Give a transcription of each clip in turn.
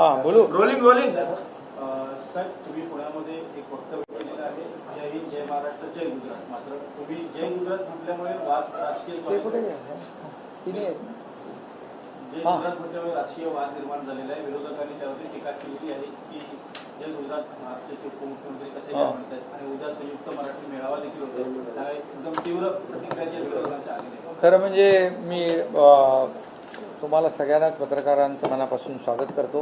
हा बोलू. Rolling rolling साहेब तुम्ही पुण्यामध्ये एक वक्तव्य केलेलं आहे. जय हिंद जय महाराष्ट्र जय गुजरात मात्र तुम्ही जय गुजरात म्हटल्यामुळे वाद राजकीय जय. गुजरात म्हटल्यामुळे राजकीय वाद निर्माण झालेला आहे. विरोधकांनी त्यावरती टीका केलेली आहे की जय गुजरात महाराष्ट्राचे उपमुख्यमंत्री कसे. काय म्हणतात आणि उद्या संयुक्त मराठी मेळावा देखील होतो त्याला एकदम तीव्र प्रतिक्रिया विरोधकांच्या आलेल्या आहेत. खरं म्हणजे मी अ, तुम्हाला सगळ्यांनाच पत्रकारांचं मनापासून स्वागत करतो.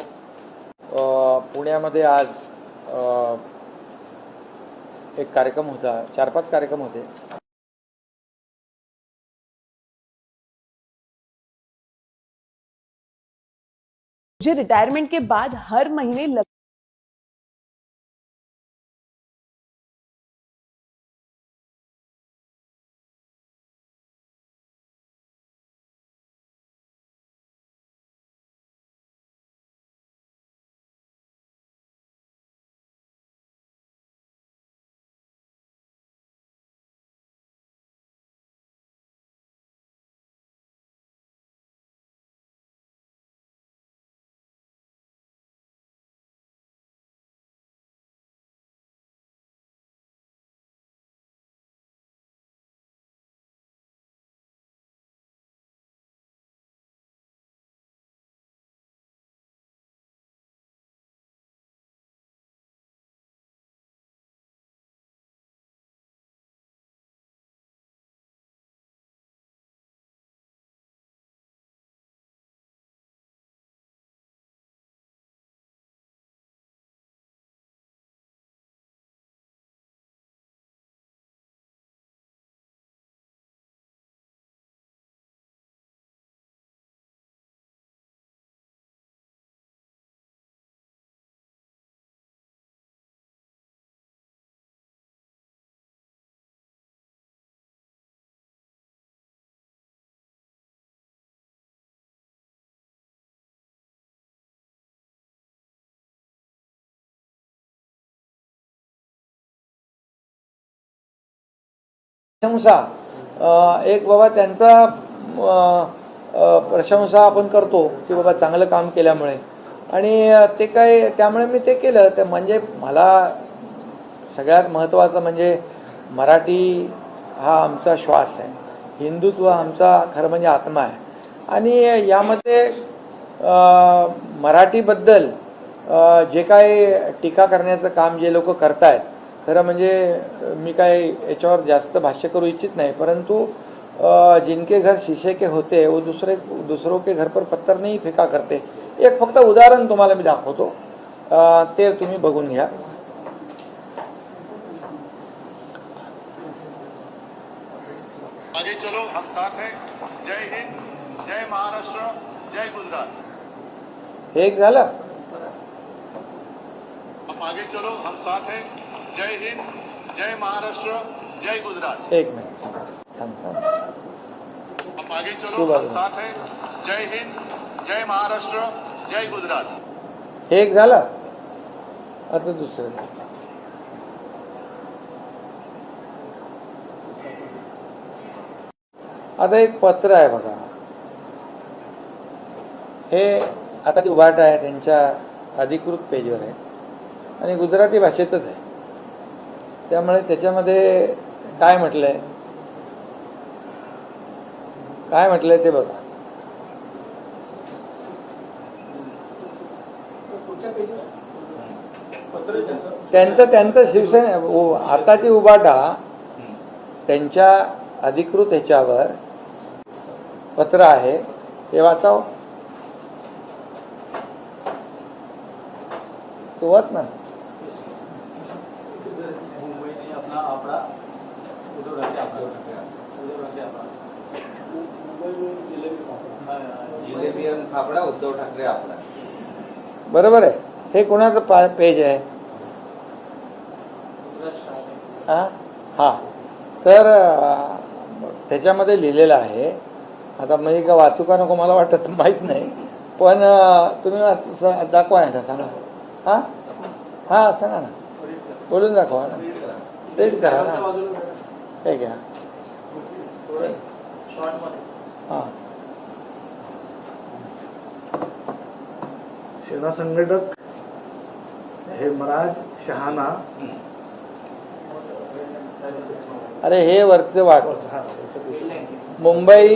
पुण्यामध्ये आज एक कार्यक्रम होता चार पाच कार्यक्रम होते. मुझे रिटायरमेंट के बाद हर महीने लग... प्रशंसा. एक बाबा त्यांचा प्रशंसा आपण करतो की बाबा चांगलं काम केल्यामुळे. आणि ते काय त्यामुळे मी ते केलं. ते म्हणजे मला सगळ्यात महत्त्वाचं म्हणजे मराठी हा आमचा श्वास आहे. हिंदुत्व आमचा खरं म्हणजे आत्मा आहे. आणि यामध्ये मराठीबद्दल जे काही टीका करण्याचं काम जे लोक करतायत खरं म्हणजे मी काय याच्यावर जास्त भाष्य करू इच्छित नाही परंतु जिनके घर शीशे के होते वो दुसरे दुसरों के घर पर पत्थर नहीं फेका करते। एक फक्त उदाहरण तुम्हाला मी दाखवतो. ते तुम्ही बघून घ्या. आगे चलो हम साथ हैं। जय हिंद जय महाराष्ट्र जय गुजरात। एक झालं? आगे चलो हम साथ हैं। जय हिंद जय महाराष्ट्र जय गुजरात. एक मिनिट. हम आगे चलो. हम साथ हैं. जय हिंद जय महाराष्ट्र जय गुजरात. एक झालं? आता दुसरं. आता एक पत्र आहे बघा. हे आता ती उभाट आहे त्यांच्या अधिकृत पेजवर आहे. आणि गुजराती भाषेतच आहे. त्यामुळे त्याच्यामध्ये काय म्हटलंय? काय म्हटलंय ते बघा. त्यांचं त्यांचं शिवसेना आताची उबाटा त्यांच्या अधिकृत ह्याच्यावर पत्र आहे. ते वाचाव. तो वाच ना उद्धव ठाकरे आपला उद्धव ठाकरे आपला जिलेबी आणि फाफडा उद्धव ठाकरे आपला. बरोबर आहे. हे कोणाचं पा पेज आहे? हा? हा. तर त्याच्यामध्ये लिहिलेलं आहे. आता म्हणजे का वाचू का नको मला वाटत माहीत नाही. पण तुम्ही दाखवा ना सांगा हा? हा सांगा ना. बोलून दाखवा ना. रीड करा ना. हे. घ्या सेना संघटक हे महाराज शहाना अरे हे वरचे वाट मुंबई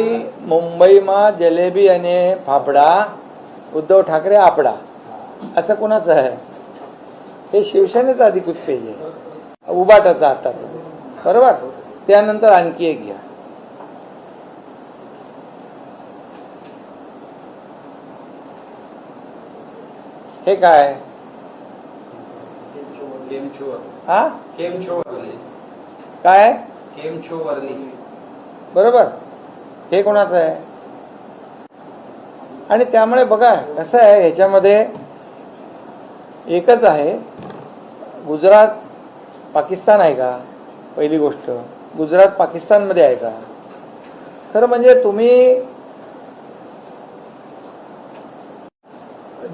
मुंबई मा जलेबी आणि फाफडा उद्धव ठाकरे आपडा. असं कुणाचं आहे? हे शिवसेनेचं अधिकृत पेज आहे. उबाटाचं बरोबर? त्यानंतर आणखी एक घ्या. हे काय? हा? काय? बरोबर. हे कोणाचं आहे? आणि त्यामुळे बघा कसं आहे ह्याच्यामध्ये एकच आहे गुजरात पाकिस्तान आहे का? पहिली गोष्ट. गुजरात पाकिस्तानमध्ये आहे का? खरं म्हणजे तुम्ही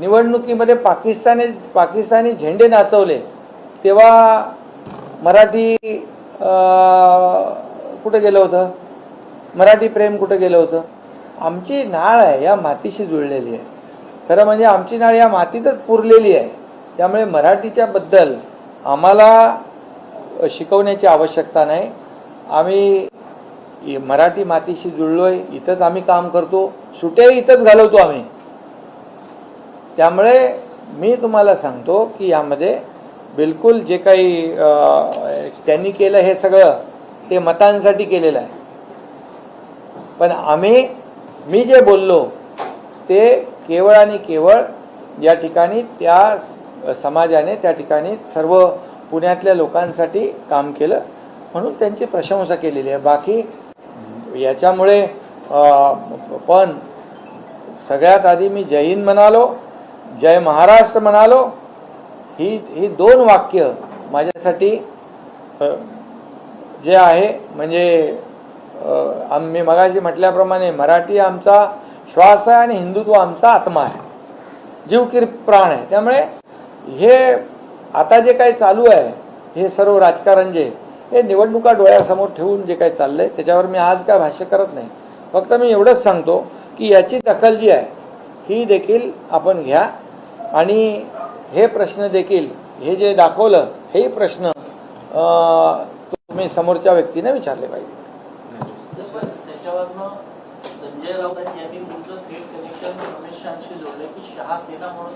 निवडणुकीमध्ये पाकिस्तानी पाकिस्तानी झेंडे नाचवले तेव्हा मराठी कुठं गेलं होतं? मराठी प्रेम कुठं गेलं होतं? आमची नाळ आहे या मातीशी जुळलेली आहे. खरं म्हणजे आमची नाळ या मातीतच पुरलेली आहे. त्यामुळे मराठीच्या बद्दल आम्हाला शिकवण्याची आवश्यकता नाही. आम्ही मराठी मातीशी जुळलोय इथंच आम्ही काम करतो सुट्या इथंच घालवतो आम्ही. त्यामुळे मी तुम्हाला सांगतो की यामध्ये बिलकुल जे काही त्यांनी केलं हे सगळं ते मतांसाठी केलेलं आहे. पण आम्ही मी जे बोललो ते केवळ आणि केवळ या ठिकाणी त्या समाजाने त्या ठिकाणी सर्व पुण्यातल्या लोकांसाठी काम केलं. म्हणून त्यांची प्रशंसा केलेली आहे. बाकी याच्यामुळे पण सगळ्यात आधी मी जय हिंद म्हणालो जय महाराष्ट्र म्हणालो ही ही दोन वाक्य माझ्यासाठी जे आहे म्हणजे आम्ही मगाशी म्हटल्याप्रमाणे मराठी आमचा श्वास आहे आणि हिंदुत्व आमचा आत्मा आहे. जीवकीर प्राण आहे. त्यामुळे हे आता जे काही चालू आहे हे सर्व राजकारण जे हे निवडणुका डोळ्यासमोर ठेवून जे काही चाललंय त्याच्यावर मी आज काय भाष्य करत नाही. फक्त मी एवढंच सांगतो की याची दखल जी आहे ही देखील आपण घ्या. आणि हे प्रश्न देखील हे जे दाखवलं हे प्रश्न तुम्ही समोरच्या व्यक्तीने विचारले पाहिजे. संजय राऊत यांनी थेट कनेक्शन अमित शहाशी की शहा सेना म्हणून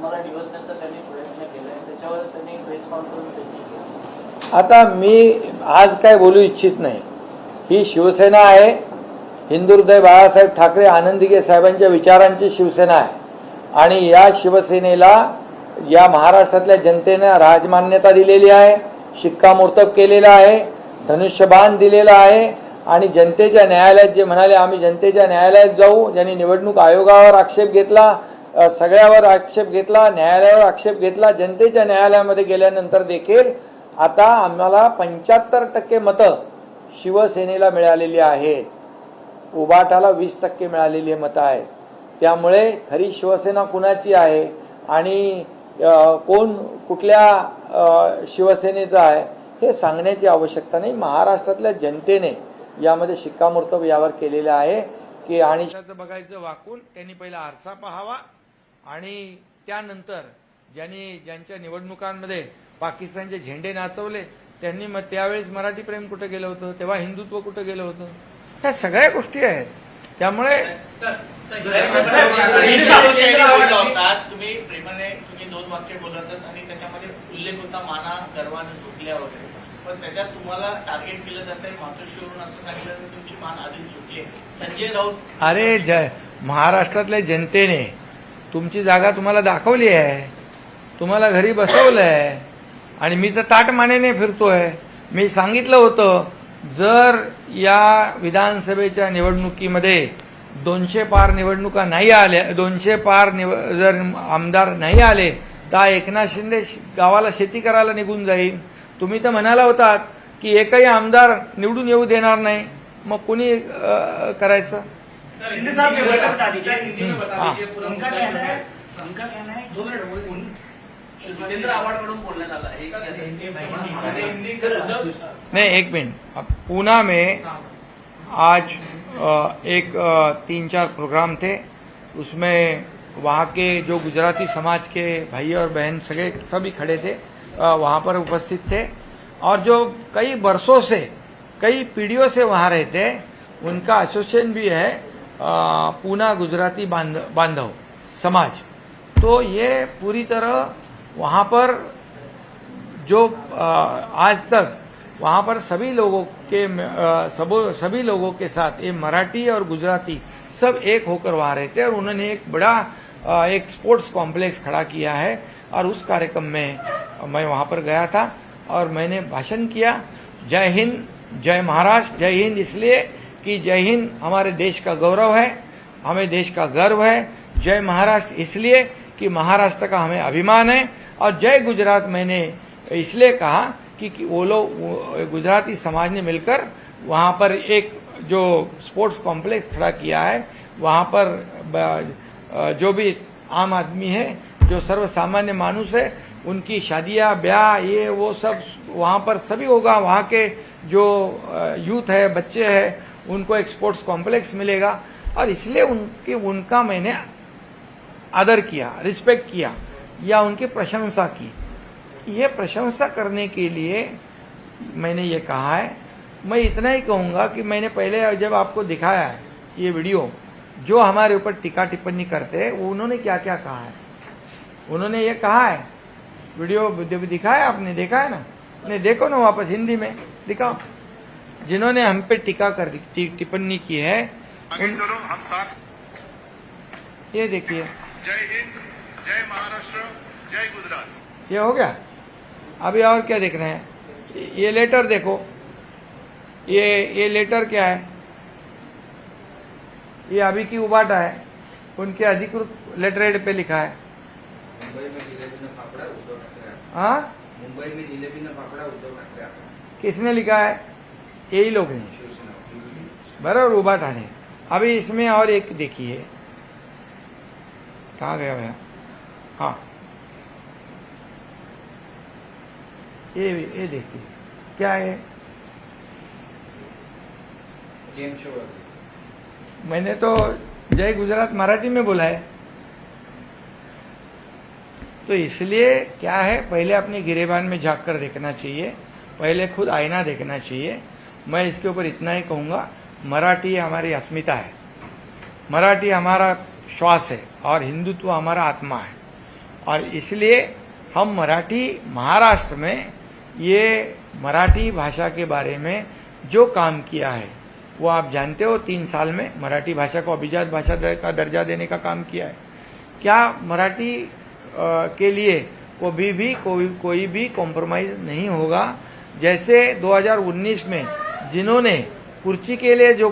त्यांनी प्रयत्न त्याच्यावर त्यांनी प्रेस कॉन्फरन्स देखील केली. आता मी आज काय बोलू इच्छित नाही. ही शिवसेना आहे. हिंदुहृदय बाळासाहेब ठाकरे आनंदीगे साहेबांच्या विचारांची शिवसेना आहे. आणि या शिवसेनेला या महाराष्ट्रातल्या जनतेनं राजमान्यता दिलेली आहे शिक्कामोर्तब केलेला आहे धनुष्यबाण दिलेला आहे आणि जनतेच्या न्यायालयात जे म्हणाले आम्ही जनतेच्या न्यायालयात जाऊ ज्यांनी निवडणूक आयोगावर आक्षेप घेतला सगळ्यावर आक्षेप घेतला न्यायालयावर आक्षेप घेतला जनतेच्या न्यायालयामध्ये गेल्यानंतर देखील आता आम्हाला पंच्याहत्तर टक्के मतं शिवसेनेला मिळालेली आहेत. उबाटाला वीस टक्के मिळालेली मतं आहेत. त्यामुळे खरी शिवसेना कुणाची आहे आणि कोण कुठल्या शिवसेनेचं आहे हे सांगण्याची आवश्यकता नाही. महाराष्ट्रातल्या जनतेने यामध्ये शिक्कामोर्तब यावर केलेलं आहे की आणि बघायचं वाकून त्यांनी पहिला आरसा पाहावा आणि त्यानंतर ज्यांनी ज्यांच्या निवडणुकांमध्ये पाकिस्तानचे झेंडे नाचवले त्यांनी मग त्यावेळेस मराठी प्रेम कुठं गेलं होतं तेव्हा हिंदुत्व कुठं गेलं होतं ह्या सगळ्या गोष्टी आहेत त्यामुळे तुम्ही प्रेमाने तुम्ही दोन वाक्य बोलत आणि त्याच्यामध्ये उल्लेख होता माना गर्वाने झुकल्या वगैरे पण त्याच्यात तुम्हाला टार्गेट केलं जातंय मातोश्रीवरून असं सांगितलं तर तुमची मान आधीच झुकली आहे संजय राऊत अरे जय महाराष्ट्रातल्या जनतेने तुमची जागा तुम्हाला दाखवली आहे तुम्हाला घरी बसवलं आहे आणि मी तर ताटमानेने फिरतोय. मी सांगितलं होतं जर या विधानसभेच्या निवडणुकीमध्ये दोनशे पार निवडणुका नाही आल्या दोनशे पार निव जर आमदार नाही आले तर एकनाथ शिंदे श- गावाला शेती करायला निघून जाईल. तुम्ही तर म्हणाला होतात की एकही आमदार निवडून येऊ देणार नाही. मग कुणी करायचं? शिंदे साहब बोलण्यात आलं नहीं. एक मिनट. अब पूना में आज एक तीन चार प्रोग्राम थे। उसमें वहाँ के जो गुजराती समाज के भाई और बहन सगे सभी खड़े थे। वहाँ पर उपस्थित थे। और जो कई वर्षों से कई पीढ़ियों से वहाँ रहते हैं उनका एसोसिएशन भी है पूना गुजराती बांधव समाज। तो ये पूरी तरह वहाँ पर जो आज तक वहाँ पर सभी लोगों के सभी लोगों के साथ, ये मराठी और गुजराती सब एक होकर वहाँ रहते हैं और उन्होंने एक बड़ा एक स्पोर्ट्स कॉम्प्लेक्स खड़ा किया है और उस कार्यक्रम में मैं वहाँ पर गया था और मैंने भाषण किया, जय हिंद, जय महाराष्ट्र, जय हिंद इसलिए कि जय हिंद हमारे देश का गौरव है, हमें देश का गर्व है, जय महाराष्ट्र इसलिए कि महाराष्ट्र का हमें अभिमान है और जय गुजरात मैंने इसलिए कहा कि, कि वो लोग गुजराती समाज ने मिलकर वहाँ पर एक जो स्पोर्ट्स कॉम्प्लेक्स खड़ा किया है वहाँ पर जो भी आम आदमी है जो सर्व सामान्य मानुष है उनकी शादियाँ ब्याह ये वो सब वहाँ पर सभी होगा। वहाँ के जो यूथ है बच्चे हैं उनको एक स्पोर्ट्स कॉम्प्लेक्स मिलेगा। और इसलिए उनकी उनका मैंने आदर किया रिस्पेक्ट किया। या उनकी प्रशंसा की। ये प्रशंसा करने के लिए मैंने ये कहा है। मैं इतना ही कहूँगा कि मैंने पहले जब आपको दिखाया है ये वीडियो जो हमारे ऊपर टीका टिप्पणी करते हैं वो उन्होंने क्या क्या कहा है? उन्होंने ये कहा है। वीडियो दिखाया आपने देखा है ना? नहीं देखो ना वापस हिंदी में दिखाओ। जिन्होंने हम पे टीका कर टिप्पणी की है उन, चलो हम साथ। ये देखिए। जय हिंद। जय महाराष्ट्र जय गुजरात। ये हो गया? अभी और क्या देख रहे हैं? ये लेटर देखो। ये ये लेटर क्या है? ये अभी की उबाटा है। उनके अधिकृत लेटर हेड पे लिखा है। मुंबई में जिलेबी न फाफड़ा उद्धव ठाकरे हाँ। मुंबई में जिलेबी न फाफड़ा उद्धव ठाकरे किसने लिखा है? यही लोग ने बराबर उबाटा ने। अभी इसमें और एक देखिए कहाँ गया भैया? हाँ। ये ये देखिए। क्या है? मैंने तो जय गुजरात मराठी में बोला है। तो इसलिए क्या है? पहले अपने गिरेबान में झाँक कर देखना चाहिए। पहले खुद आईना देखना चाहिए। मैं इसके ऊपर इतना ही कहूँगा मराठी हमारी अस्मिता है। मराठी हमारा श्वास है और हिंदुत्व हमारा आत्मा है। और इसलिए हम मराठी महाराष्ट्र में ये मराठी भाषा के बारे में जो काम किया है, वो आप जानते हो, तीन साल में मराठी भाषा को अभिजात भाषा का दर्जा देने का काम किया है। क्या मराठी के लिए कभी भी, कोई कोई भी कॉम्प्रोमाइज नहीं होगा? जैसे 2019 में जिन्होंने कुर्सी के लिए जो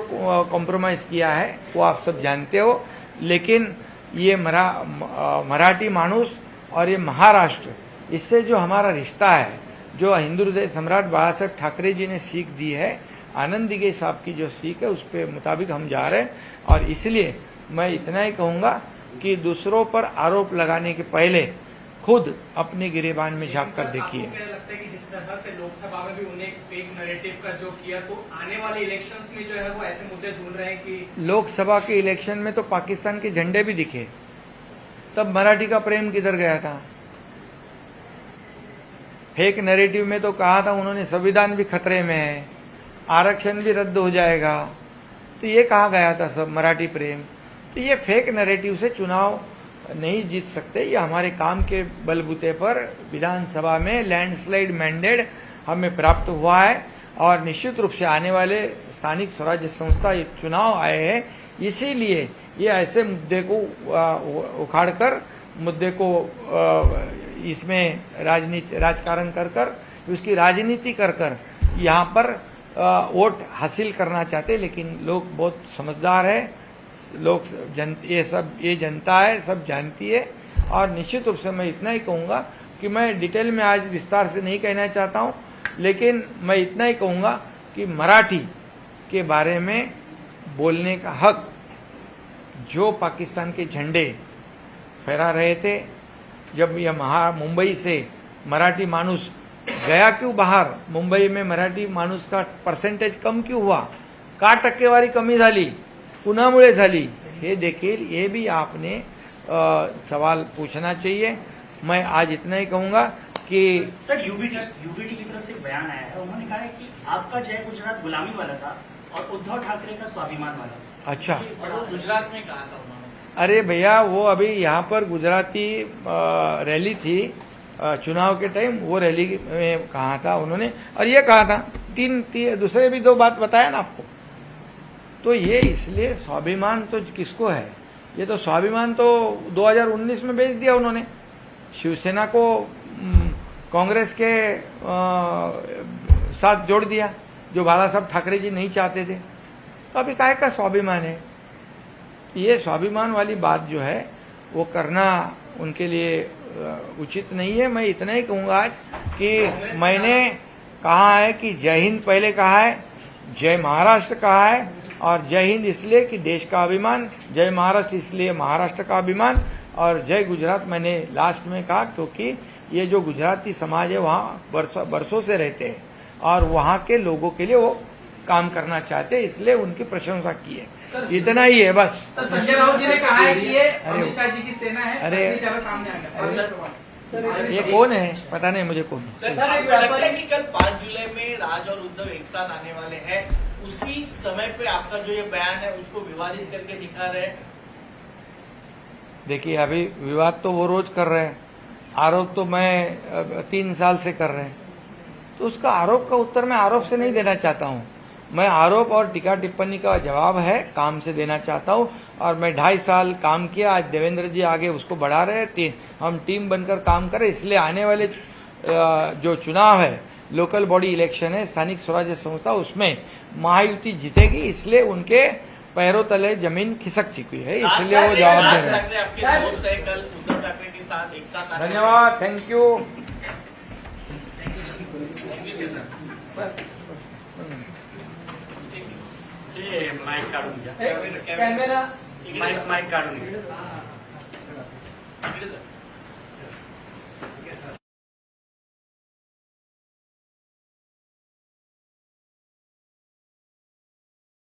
कॉम्प्रोमाइज किया है, वो आप सब जानते हो, लेकिन ये मरा मराठी मानुस और ये महाराष्ट्र इससे जो हमारा रिश्ता है जो हिंदू हृदय सम्राट बाला साहेब ठाकरे जी ने सीख दी है आनंद दिगे साहब की जो सीख है उस पे मुताबिक हम जा रहे हैं। और इसलिए मैं इतना ही कहूँगा कि दूसरों पर आरोप लगाने के पहले खुद अपने गिरेबान में झाँक कर देखिए। लगता है कि जिस तरह से लोकसभा में भी उन्हें फेक नैरेटिव का जो किया तो आने वाले इलेक्शंस में जो है वो ऐसे मुद्दे ढूंढ रहे हैं कि लोकसभा के इलेक्शन में तो पाकिस्तान के झंडे भी दिखे। तब मराठी का प्रेम किधर गया था? फेक नैरेटिव में तो कहा था उन्होंने, संविधान भी खतरे में है, आरक्षण भी रद्द हो जाएगा। तो ये कहा गया था सब मराठी प्रेम? तो ये फेक नैरेटिव से चुनाव नहीं जीत सकते, ये हमारे काम के बलबूते पर विधानसभा में लैंडस्लाइड मैंडेट हमें प्राप्त हुआ है और निश्चित रूप से आने वाले स्थानिक स्वराज्य संस्था ये चुनाव आए हैं। इसीलिए ये ऐसे मुद्दे को उखाड़कर, मुद्दे को इसमें राजनीति, राजकारण कर कर, उसकी राजनीति कर कर यहाँ पर वोट हासिल करना चाहते लेकिन लोग बहुत समझदार है। लोग जन, ये सब, ये जनता है, सब जानती है। और निश्चित रूप से मैं इतना ही कहूँगा कि मैं डिटेल में आज विस्तार से नहीं कहना चाहता हूँ। लेकिन मैं इतना ही कहूँगा कि मराठी के बारे में बोलने का हक जो पाकिस्तान के झंडे फहरा रहे थे जब यह महा मुंबई से मराठी माणूस गया क्यों बाहर? मुंबई में मराठी माणूस का पर्सेंटेज कम क्यों हुआ? का टक्केवारी कमी झाली? कुणामुळे झाली? हे देखील ये भी आपने आ, सवाल पूछना चाहिए। मैं आज इतना ही कहूँगा कि सर यूबीटी यूबीटी की तरफ़ से बयान आया है। उन्होंने कहा है कि आपका जय गुजरात गुलामी वाला था। और उद्धव ठाकरे का स्वाभिमान वाला। अच्छा। गुजरात में कहा था उन्होंने। अरे भैया वो अभी यहाँ पर गुजराती रैली थी चुनाव के टाइम वो रैली में कहा था उन्होंने। और ये कहा था तीन, तीन दूसरे भी दो बात बताया ना आपको? तो ये इसलिए स्वाभिमान तो किसको है? ये तो स्वाभिमान तो 2019 में बेच दिया उन्होंने। शिवसेना को कांग्रेस के अ, साथ जोड़ दिया। जो बाला साहब ठाकरे जी नहीं चाहते थे। तो अभी काय का स्वाभिमान है। ये स्वाभिमान वाली बात जो है, वो करना उनके लिए उचित नहीं है। मैं इतना ही कहूँगा आज कि मैंने कहा है कि जय हिंद पहले कहा है, जय महाराष्ट्र कहा है, और जय हिंद इसलिए कि देश का अभिमान, जय महाराष्ट्र इसलिए महाराष्ट्र का अभिमान, और जय गुजरात मैंने लास्ट में कहा, क्योंकि ये जो गुजराती समाज है, वहाँ बरसों से रहते हैं। और वहाँ के लोगों के लिए वो काम करना चाहते हैं इसलिए उनकी प्रशंसा की है। सर, इतना ही है बस। संजय राउत जी ने कहा है कि ये अरे- अमित शाह जी की सेना है अरे- सामने। ये कौन है? पता नहीं मुझे कौन है। सर है कि कल पाँच जुलाई में राज और उद्धव एक साथ आने वाले हैं? उसी समय पे आपका जो ये बयान है उसको विवादित करके दिखा रहे हैं? देखिए अभी विवाद तो वो रोज कर रहे हैं। आरोप तो मैं तीन साल से कर रहे हैं। तो उसका आरोप का उत्तर मैं आरोप से नहीं देना चाहता हूँ। मैं आरोप और टीका टिप्पणी का जवाब है काम से देना चाहता हूँ और मैं ढाई साल काम किया आज देवेंद्र जी आगे उसको बढ़ा रहे हैं हम टीम बनकर काम करें इसलिए आने वाले जो चुनाव है लोकल बॉडी इलेक्शन है स्थानिक स्वराज्य संस्था उसमें महायुति जीतेगी इसलिए उनके पैरों तले ज़मीन खिसक चुकी है इसलिए वो जवाब दे रहे हैं। ठाकरे आपके दोस्त हे माईक काढून घ्या. कॅमेरा माईक माईक काढून घ्या.